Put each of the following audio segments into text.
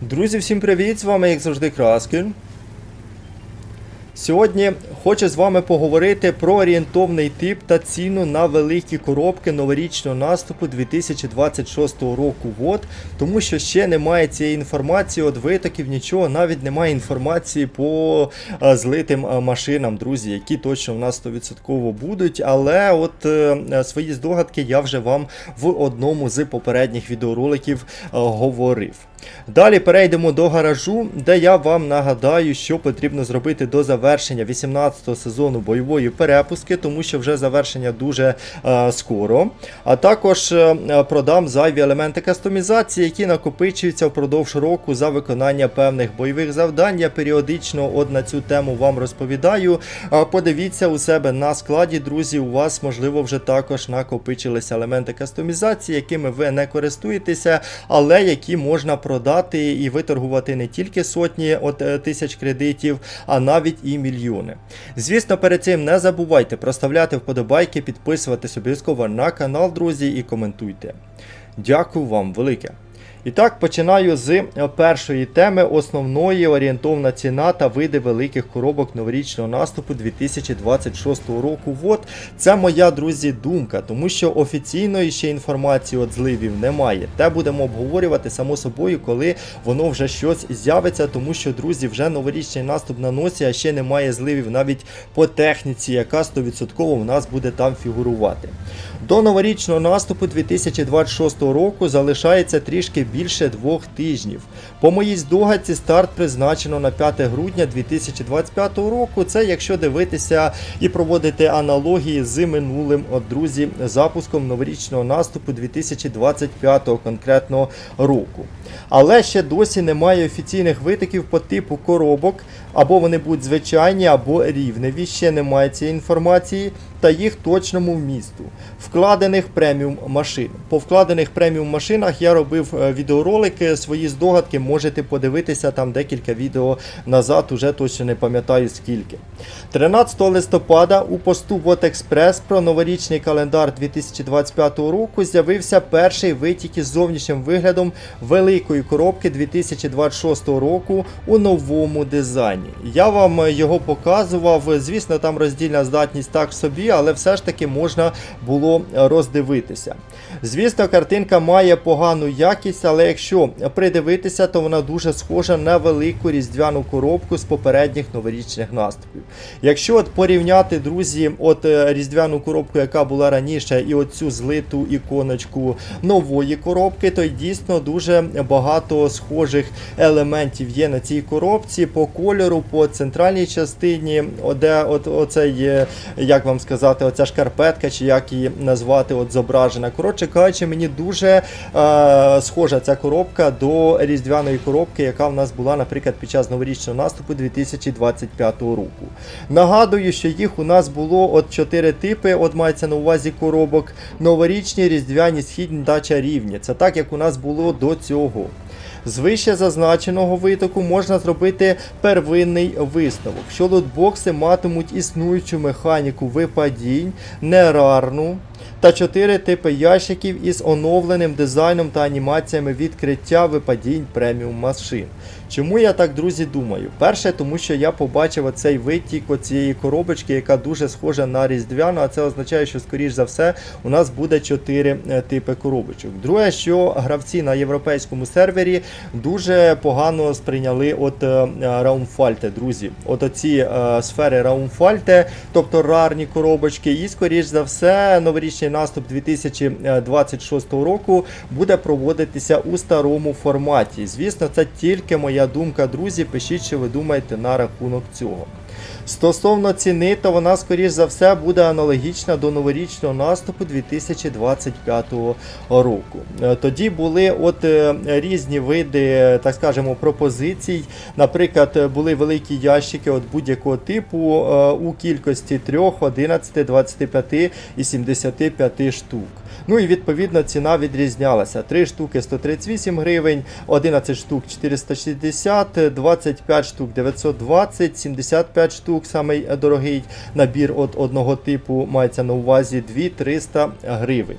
Друзі, всім привіт! З вами, як завжди, Краскін. Сьогодні хочу з вами поговорити про орієнтовний тип та ціну на великі коробки новорічного наступу 2026 року. Вот, тому що ще немає цієї інформації, от витоків, нічого, навіть немає інформації по е, злитим е, машинам, друзі, які точно в нас 100% будуть. Але от е, свої здогадки я вже вам в одному з попередніх відеороликів говорив. Далі перейдемо до гаражу, де я вам нагадаю, що потрібно зробити до завершення 18-го сезону бойової перепуски, тому що вже завершення дуже е, скоро. А також е, продам зайві елементи кастомізації, які накопичуються впродовж року за виконання певних бойових завдань. Я періодично от на цю тему вам розповідаю. Подивіться у себе на складі, друзі. У вас можливо вже також накопичилися елементи кастомізації, якими ви не користуєтеся, але які можна продати і виторгувати не тільки сотні от, е, тисяч кредитів, а навіть і мільйони. Звісно, перед цим не забувайте проставляти вподобайки, підписуватись обов'язково на канал, друзі, і коментуйте. Дякую вам велике. І так, починаю з е, першої теми, основної орієнтовна ціна та види великих коробок новорічного наступу 2026 року. От це моя, друзі, думка, тому що офіційної ще інформації от зливів немає. Те будемо обговорювати само собою, коли воно вже щось з'явиться, тому що, друзі, вже новорічний наступ на носі, а ще немає зливів навіть по техніці, яка 100% в нас буде там фігурувати. До новорічного наступу 2026 року залишається трішки більше двох тижнів. По моїй здогадці, старт призначено на 5 грудня 2025 року. Це якщо дивитися і проводити аналогії з минулим, от, друзі, запуском новорічного наступу 2025 конкретного року. Але ще досі немає офіційних витоків по типу коробок, або вони будуть звичайні, або рівневі. Ще немає цієї інформації та їх точному вмісту. Вкладених преміум машин. По вкладених преміум машинах я робив е, відеоролики, свої здогадки можете подивитися там декілька відео назад, уже точно не пам'ятаю скільки. 13 листопада у посту Вот Експрес про новорічний календар 2025 року з'явився перший витік із зовнішнім виглядом великої коробки 2026 року у новому дизайні. Я вам е, його показував. Звісно, там роздільна здатність так собі, але все ж таки можна було роздивитися. Звісно, картинка має погану якість, але якщо придивитися, то вона дуже схожа на велику різдвяну коробку з попередніх новорічних наступів. Якщо от порівняти, друзі, от е, різдвяну коробку, яка була раніше, і оцю злиту іконочку нової коробки, то й дійсно дуже багато схожих елементів є на цій коробці по кольору, по центральній частині, де от оцей, е, як вам сказати, оця шкарпетка, чи як її назвати, от зображена. Коротше кажучи, мені дуже е, схожа ця коробка до різдвяної коробки, яка в нас була, наприклад, під час новорічного наступу 2025 року. Нагадую, що їх у нас було от чотири типи, от мається на увазі коробок: новорічні, різдвяні, східні та чарівні. Це так, як у нас було до цього. З вище зазначеного витоку можна зробити первинний висновок, що лотбокси матимуть існуючу механіку випадінь, нерарну та 4 типи ящиків із оновленим дизайном та анімаціями відкриття випадінь преміум машин. Чому я так, друзі, думаю? Перше, тому що я побачив оцей витік цієї коробочки, яка дуже схожа на різдвяну, а це означає, що, скоріш за все, у нас буде 4 типи коробочок. Друге, що гравці на європейському сервері дуже погано сприйняли от е, Раумфальте, друзі. От оці е, сфери Раумфальте, тобто рарні коробочки, і, скоріш за все, новорічний наступ 2026 року буде проводитися у старому форматі. Звісно, це тільки моя думка, друзі. Пишіть, що ви думаєте на рахунок цього. Стосовно ціни, то вона, скоріш за все, буде аналогічна до новорічного наступу 2025 року. Е, Тоді були от е, різні види, так скажемо, пропозицій. Наприклад, е, були великі ящики от будь-якого типу у кількості 3, 11, 25 і 75 штук. Ну і відповідно ціна відрізнялася. 3 штуки 138 гривень, 11 штук 460, 25 штук 920, 75 штук самий дорогий набір от одного типу мається на увазі 2300 гривень.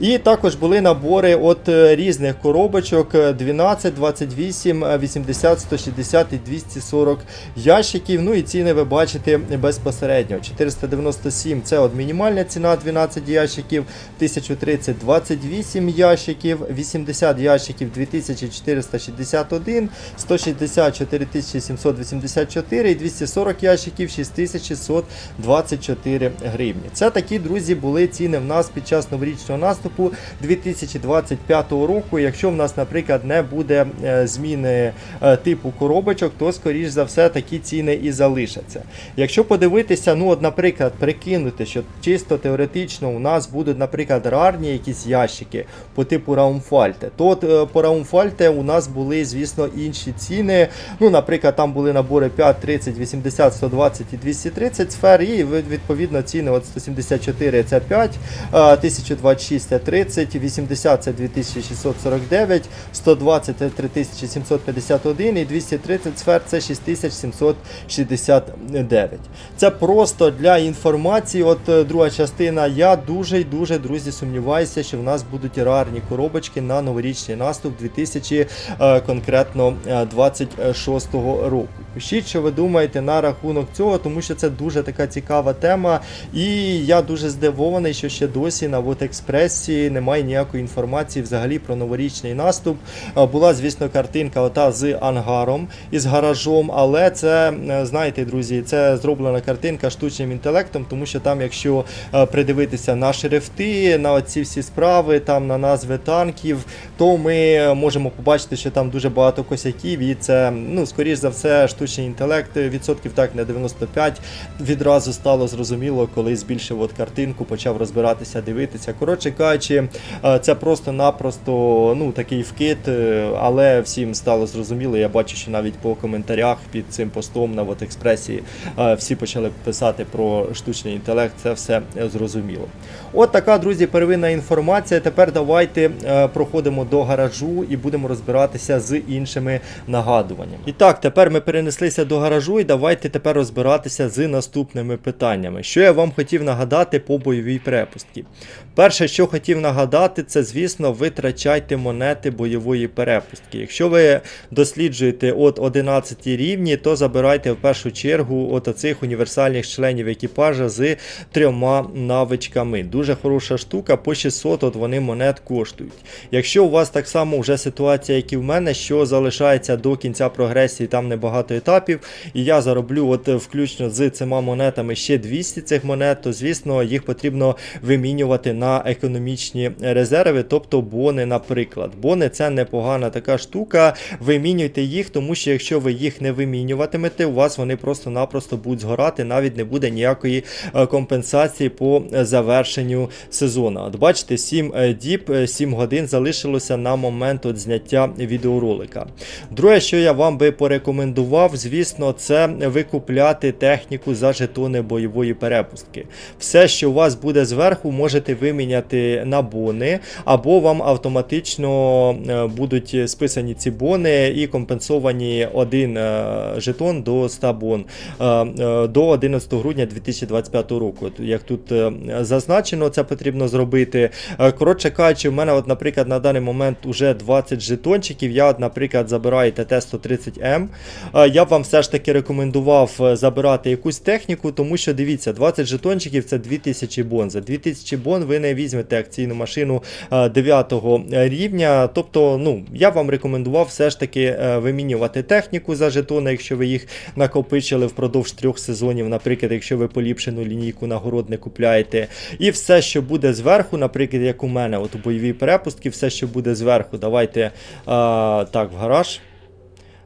І також були набори от е, різних коробочок е, 12, 28, е, 80, 160 і 240 ящиків. Ну і ціни ви бачите безпосередньо. 497 це от мінімальна ціна 12 ящиків, 1030 28 ящиків, 80 ящиків 2461, 160 4784 і 240 ящиків 6624 гривні. Це такі, друзі, були ціни в нас під час новорічного стратегічного наступу 2025 року. Якщо в нас, наприклад, не буде е, зміни е, типу коробочок, то скоріш за все такі ціни і залишаться. Якщо подивитися, ну от, наприклад, прикинути, що чисто теоретично у нас будуть, наприклад, рарні якісь ящики по типу Раумфальте, то от, е, по Раумфальте у нас були, звісно, інші ціни. Ну, наприклад, там були набори 5, 30, 80, 120 і 230 сфер, і відповідно ціни от 174 це 5, 1026 46 80 це 2649, 120 це 3751 і 230 сфер це 6769. Це просто для інформації. От е, друга частина. Я дуже і дуже, друзі, сумніваюся, що в нас будуть рарні коробочки на новорічний наступ 2000 е, конкретно е, 26 року. Пишіть, що ви думаєте на рахунок цього, тому що це дуже така цікава тема. І я дуже здивований, що ще досі на Вот експресі немає ніякої інформації взагалі про новорічний наступ. Е, Була, звісно, картинка ота з ангаром і з гаражом, але це, е, знаєте, друзі, це зроблена картинка штучним інтелектом, тому що там, якщо е, придивитися на шрифти, на оці всі справи, там на назви танків, то ми можемо побачити, що там дуже багато косяків, і це, ну, скоріш за все, штучний інтелект, е, відсотків так на 95. Відразу стало зрозуміло, коли збільшив от картинку, почав розбиратися, дивитися. Коротше кажучи, е, це просто-напросто ну, такий вкид, е, але всім стало зрозуміло. Я бачу, що навіть по коментарях під цим постом на от експресі е, всі почали писати про штучний інтелект. Це все зрозуміло. От така, друзі, первинна інформація. Тепер давайте проходимо до гаражу і будемо розбиратися з іншими нагадуваннями. І так, тепер ми перенеслися до гаражу, і давайте тепер розбиратися з наступними питаннями. Що я вам хотів нагадати по бойовій перепустці? Перше, що хотів нагадати, це звісно, витрачайте монети бойової перепустки. Якщо ви досліджуєте от 11 рівні, то забирайте в першу чергу от оцих універсальних членів екіпажа з трьома навичками. Дуже хороша штука, по 600 от вони монет коштують. Якщо у вас так само вже ситуація, як і в мене, що залишається до кінця прогресії, там небагато етапів, і я зароблю от е, включно з цими монетами ще 200 цих монет, то звісно їх потрібно вимінювати на економічні резерви, тобто бони, наприклад. Бони це непогана така штука. Вимінюйте їх, тому що якщо ви їх не вимінюватимете, у вас вони просто-напросто будуть згорати, навіть не буде ніякої е, компенсації по завершенню сезону. От бачите, 7 е, діб, е, 7 годин залишилося на момент от зняття відеоролика. Друге, що я вам би порекомендував, звісно, це викупляти техніку за жетони бойової перепустки. Все, що у вас буде зверху, можете виміняти на бони, або вам автоматично е, будуть списані ці бони і компенсовані один е, жетон до 100 бон е, до 11 грудня 2025 року. Як тут зазначено, це потрібно зробити. Коротше кажучи, в мене, от, наприклад, на даний момент уже 20 жетончиків. Я, наприклад, забираю ТТ-130М. Е, Я б вам все ж таки рекомендував е, забирати якусь техніку, тому що дивіться, 20 жетончиків це 2000 бон. За 2000 бон ви не візьмете акційну машину 9 рівня. Тобто, ну, я б вам рекомендував все ж таки е, вимінювати техніку за жетони, якщо ви їх накопичили впродовж трьох сезонів, наприклад, якщо ви поліпшену лінійку нагород не купляєте. І все, що буде зверху, наприклад, як у мене, от у бойовій перепустці, все, що буде зверху, давайте а, так, в гараж.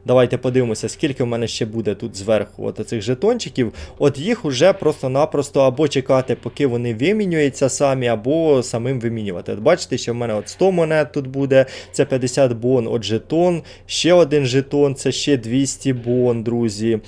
Давайте подивимося, скільки в мене ще буде тут зверху от цих жетончиків. От їх уже просто-напросто або чекати, поки вони вимінюються самі, або самим вимінювати. От бачите, що в мене от 100 монет тут буде, це 50 бон, от жетон, ще один жетон, це ще 200 бон, друзі.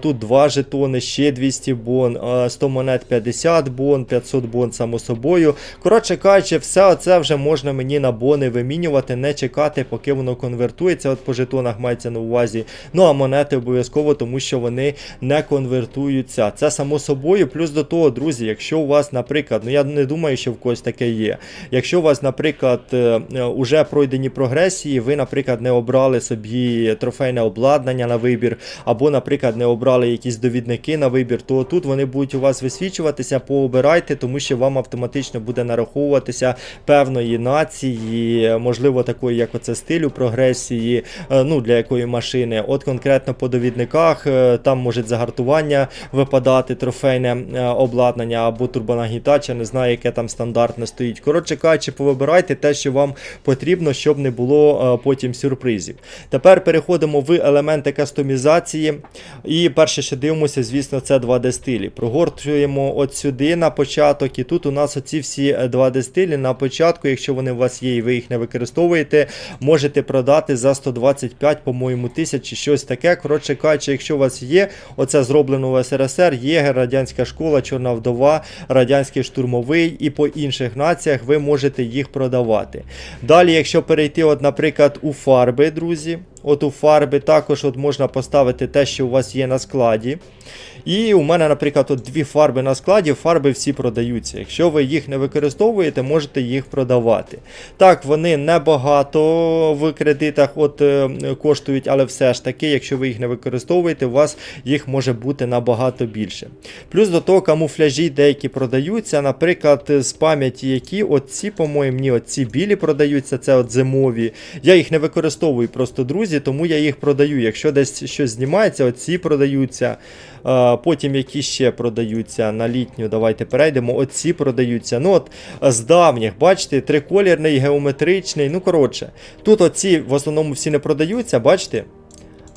Тут два жетони, ще 200 бон, 100 монет 50 бон, 500 бон, само собою. Коротше кажучи, все це вже можна мені на бони вимінювати, не чекати, поки воно конвертується. От по жетонах мається на увазі увазі. Ну а монети обов'язково, тому що вони не конвертуються. Це само собою. Плюс до того, друзі, якщо у вас, наприклад, ну я не думаю, що в когось таке є. Якщо у вас, наприклад, е, е, уже пройдені прогресії, ви, наприклад, не обрали собі трофейне обладнання на вибір, або, наприклад, не обрали якісь довідники на вибір, то тут вони будуть у вас висвічуватися, пообирайте, тому що вам автоматично буде нараховуватися певної нації, можливо, такої, як оце стилю прогресії, е, ну для якої машини. От конкретно по довідниках е, там може загартування випадати, трофейне е, обладнання або турбонагнітач, я не знаю, яке там стандартне стоїть. Коротше кажучи, повибирайте те, що вам потрібно, щоб не було е, потім сюрпризів. Тепер переходимо в елементи кастомізації. І перше, що дивимося, звісно, це 2D стилі. Прогортуємо от сюди на початок, і тут у нас оці всі 2D стилі на початку, якщо вони у вас є і ви їх не використовуєте, можете продати за 125, по-моєму, тисяч чи щось таке. Коротше кажучи, якщо у вас є, оце зроблено в СРСР, Єгер, Радянська школа, Чорна вдова, Радянський штурмовий і по інших націях ви можете їх продавати. Далі, якщо перейти, от, наприклад, у фарби, друзі. От у фарби також от можна поставити те, що у вас є на складі. І у мене, наприклад, от дві фарби на складі, фарби всі продаються. Якщо ви їх не використовуєте, можете їх продавати. Так, вони небагато в кредитах от, е, коштують, але все ж таки, якщо ви їх не використовуєте, у вас їх може бути набагато більше. Плюс до того, камуфляжі деякі продаються, наприклад, з пам'яті, які оці, по-моєму, ні, оці білі продаються, це от зимові. Я їх не використовую просто, друзі, тому я їх продаю. Якщо десь щось знімається, оці продаються. Потім які ще продаються на літню, давайте перейдемо. Оці продаються. Ну от з давніх, бачите, триколірний, геометричний. Ну, коротше, тут оці в основному всі не продаються, бачите?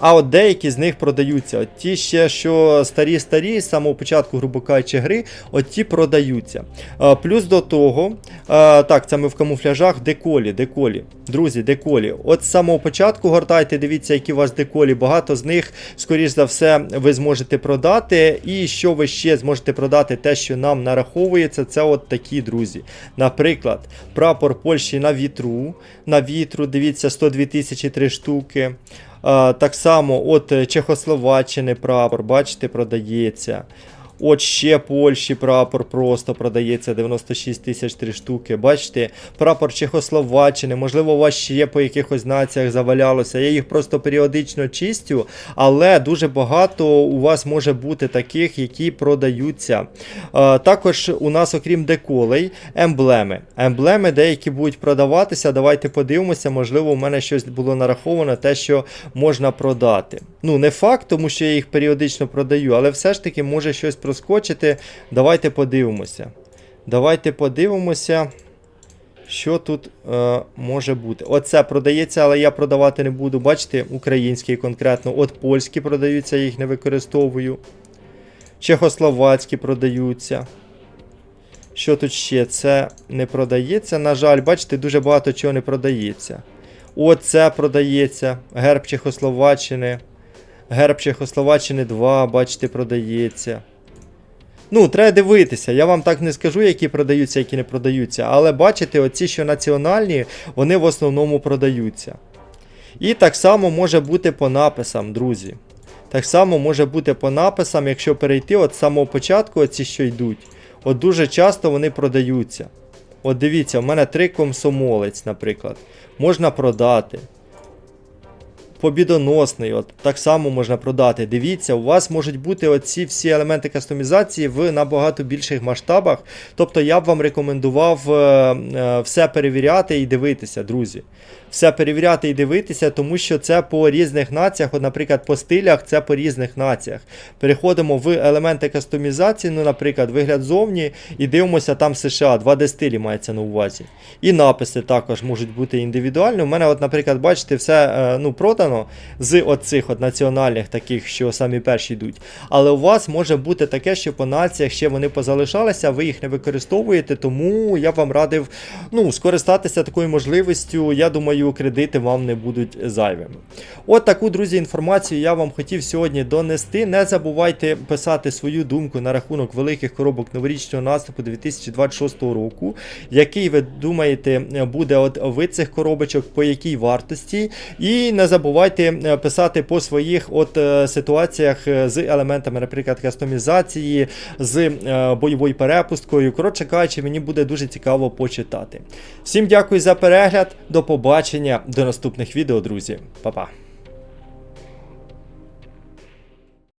А от деякі з них продаються. От ті ще, що старі-старі, з самого початку, грубо кажучи, гри, от ті продаються. А, плюс до того, а, так, це ми в камуфляжах, деколі, деколі. Друзі, деколі. От з самого початку гортайте, дивіться, які у вас деколі. Багато з них, скоріш за все, ви зможете продати. І що ви ще зможете продати, те, що нам нараховується, це от такі, друзі. Наприклад, прапор Польщі на вітру. На вітру, дивіться, 102 тисячі три штуки. Так само от е, Чехословаччини прапор, бачите, продається. От ще Польщі прапор просто продається 96 тисяч три штуки. Бачите, прапор Чехословаччини, можливо, у вас ще по якихось націях завалялося. Я їх просто періодично чистю, але дуже багато у вас може бути таких, які продаються. Е, також у нас, окрім деколей, емблеми. Емблеми деякі будуть продаватися. Давайте подивимося, можливо, у мене щось було нараховано, те, що можна продати. Ну, не факт, тому що я їх періодично продаю, але все ж таки може щось проскочити. Давайте подивимося. Давайте подивимося. Що тут е, може бути? Оце продається, але я продавати не буду. Бачите, український конкретно. От польські продаються, їх не використовую. Чехословацькі продаються. Що тут ще? Це не продається. На жаль, бачите, дуже багато чого не продається. Оце продається. Герб Чехословаччини. Герб Чехословаччини 2, бачите, продається. Ну, треба дивитися. Я вам так не скажу, які продаються, які не продаються. Але бачите, оці, що національні, вони в основному продаються. І так само може бути по написам, друзі. Так само може бути по написам, якщо перейти от з самого початку, оці що йдуть. От дуже часто вони продаються. От дивіться, у мене три комсомолець, наприклад. Можна продати. Побідоносний, от так само можна продати. Дивіться, у вас можуть бути оці всі елементи кастомізації в набагато більших масштабах. Тобто я б вам рекомендував е, е, все перевіряти і дивитися, друзі. Все перевіряти і дивитися, тому що це по різних націях, от, наприклад, по стилях, це по різних націях. Переходимо в елементи кастомізації, ну, наприклад, вигляд зовні, і дивимося там США, 2D стилі мається на увазі. І написи також можуть бути індивідуальні. У мене, от, наприклад, бачите, все е, ну, продано з оцих от національних таких, що самі перші йдуть. Але у вас може бути таке, що по націях ще вони позалишалися, ви їх не використовуєте, тому я вам радив ну, скористатися такою можливістю. Я думаю, думаю, кредити вам не будуть зайвими. От таку, друзі, інформацію я вам хотів сьогодні донести. Не забувайте писати свою думку на рахунок великих коробок новорічного наступу 2026 року. Який ви думаєте буде от вид цих коробочок, по якій вартості. І не забувайте е, писати по своїх от е, ситуаціях е, з елементами, наприклад, кастомізації, з бойовою перепусткою. Коротше кажучи, мені буде дуже цікаво почитати. Всім дякую за перегляд, до побачення, до наступних відео, друзі. Па-па.